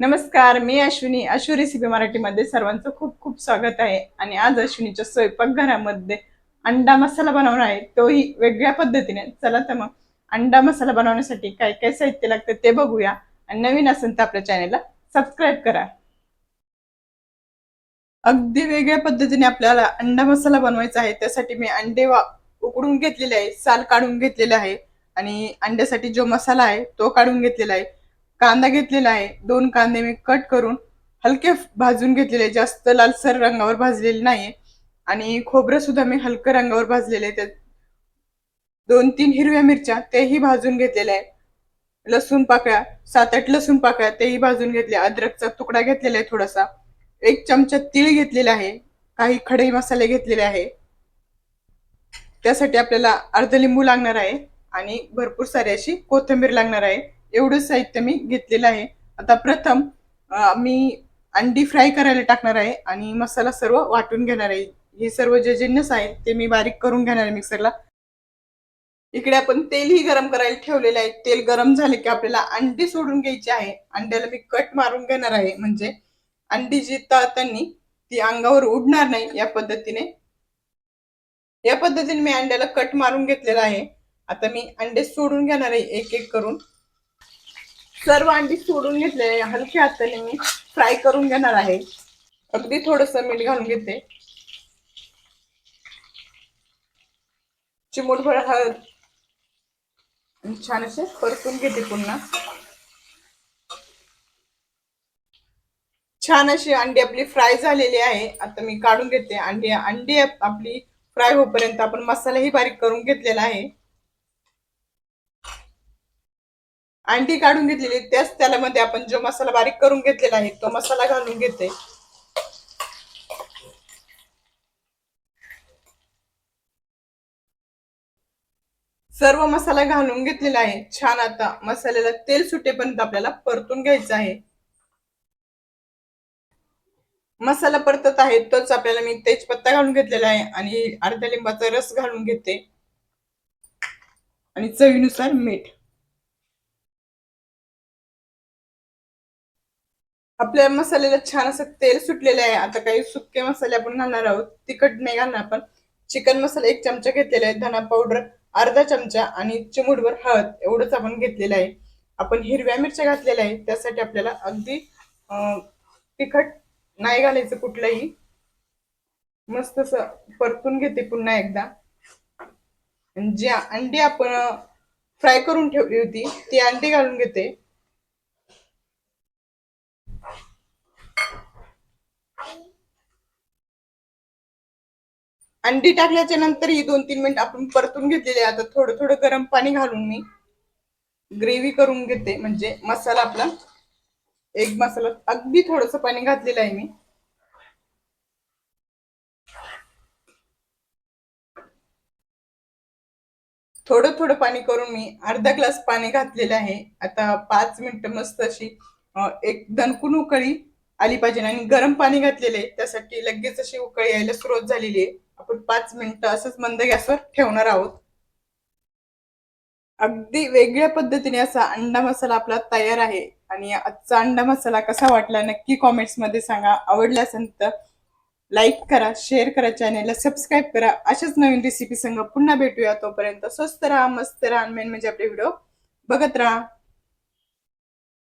नमस्कार मी अश्विनी. अश्वी रेसिपी मराठीमध्ये सर्वांचं खूप खूप स्वागत आहे. आणि आज अश्विनीच्या स्वयंपाकघरामध्ये अंडा मसाला बनवणार आहे. तोही वेगळ्या पद्धतीने. चला तर मग अंडा मसाला बनवण्यासाठी काय काय साहित्य लागतं ते बघूया. आणि नवीन असेल तर आपल्या चॅनेलला सबस्क्राईब करा. अगदी वेगळ्या पद्धतीने आपल्याला अंडा मसाला बनवायचा आहे. त्यासाठी मी अंडे वा उकडून घेतलेले आहे. साल काढून घेतलेले आहे. आणि अंड्यासाठी जो मसाला आहे तो काढून घेतलेला आहे. कांदा घेतलेला आहे. दोन कांदे मी कट करून हलके भाजून घेतलेले आहे. जास्त लालसर रंगावर भाजलेले नाही आणि खोबरं सुद्धा मी हलकं रंगावर भाजलेले आहे त्यात दोन तीन हिरव्या मिरच्या तेही भाजून घेतलेल्या आहे लसूण पाकळ्या सात आठ लसूण पाकळ्या तेही भाजून घेतल्या. अद्रकचा तुकडा घेतलेला आहे थोडासा. एक चमचा तीळ घेतलेला आहे. काही खडे मसाले घेतलेले आहे. त्यासाठी आपल्याला अर्ध लिंबू लागणार आहे. आणि भरपूर सारी अशी कोथिंबीर लागणार आहे. एवढं साहित्य मी घेतलेलं आहे. आता प्रथम मी अंडी फ्राय करायला टाकणार आहे आणि मसाला सर्व वाटून घेणार आहे. हे सर्व जे जिन्नस आहे ते मी बारीक करून घेणार आहे मिक्सरला. इकडे आपण तेलही गरम करायला ठेवलेलं आहे. तेल गरम झाले की आपल्याला अंडी सोडून घ्यायची आहे. अंड्याला मी कट मारून घेणार आहे. म्हणजे अंडी जी तळताना ती अंगावर उडणार नाही या पद्धतीने. या पद्धतीने मी अंड्याला कट मारून घेतलेला आहे. आता मी अंडे सोडून घेणार आहे एक एक करून. सर्व अंडी सोडून घेतले. हलक्या हाताने मी फ्राय करून घेणार आहे. अगदी थोडस मीठ घालून घेते. चिमूटभर हळद छान असे परतून घेते पुन्हा. छान अशी अंडी आपली फ्राय झालेली आहे. आता मी काढून घेते. अंडी अंडी आपली फ्राय होईपर्यंत आपण मसालाही बारीक करून घेतलेला आहे. अंडी काढून घेतलेली त्याच त्याला मध्ये आपण जो मसाला बारीक करून घेतलेला आहे तो मसाला घालून घेते. सर्व मसाला घालून घेतलेला आहे. छान आता मसाल्याला तेल सुटेपर्यंत आपल्याला परतून घ्यायचं आहे. मसाला परतत आहे तोच आपल्याला मी तेजपत्ता घालून घेतलेला आहे आणि अर्ध्या लिंबाचा रस घालून घेते. आणि चवीनुसार मीठ. आपल्या मसाल्याला छान असं तेल सुटलेलं आहे. आता काही सुके मसाले आपण घालणार आहोत. तिखट नाही घालणार आपण चिकन मसाला एक चमचा घेतलेला आहे. धना पावडर अर्धा चमचा आणि चिमूटभर हळद एवढंच आपण घेतलेलं आहे. आपण हिरव्या मिरच्या घातलेल्या आहे त्यासाठी आपल्याला अगदी तिखट नाही घालायचं कुठलंही. मस्त असं परतून घेते पुन्हा एकदा. आणि जी अंडी आपण फ्राय करून ठेवली होती ती अंडी घालून घेते. अंडी टाकल्याच्या नंतर ही दोन तीन मिनिट आपण परतून घेतलेली आता थोडं थोडं गरम पाणी घालून मी ग्रेव्ही करून घेते. म्हणजे मसाला आपला एक मसाला अगदी थोडस पाणी घातलेलं आहे मी. थोडं थोडं पाणी करून मी अर्धा ग्लास पाणी घातलेलं आहे. आता पाच मिनिटं मस्त अशी एक दणकून उकळी आली पाहिजे. आणि गरम पाणी घातलेले आहे. त्यासाठी लगेच अशी उकळी यायला सुरुवात झालेली आहे. आपण पाच मिनिटं असंच मंद गॅसवर ठेवणार आहोत. अगदी वेगळ्या पद्धतीने असा अंडा मसाला आपला तयार आहे. आणि आजचा अंडा मसाला कसा वाटला नक्की कॉमेंट्समध्ये सांगा. आवडला असेल तर लाईक करा शेअर करा चॅनेलला सबस्क्राईब करा. अशाच नवीन रेसिपी संग पुन्हा भेटूया तोपर्यंत. स्वस्त राहा मस्त राहा मेन म्हणजे आपले व्हिडिओ बघत राहा.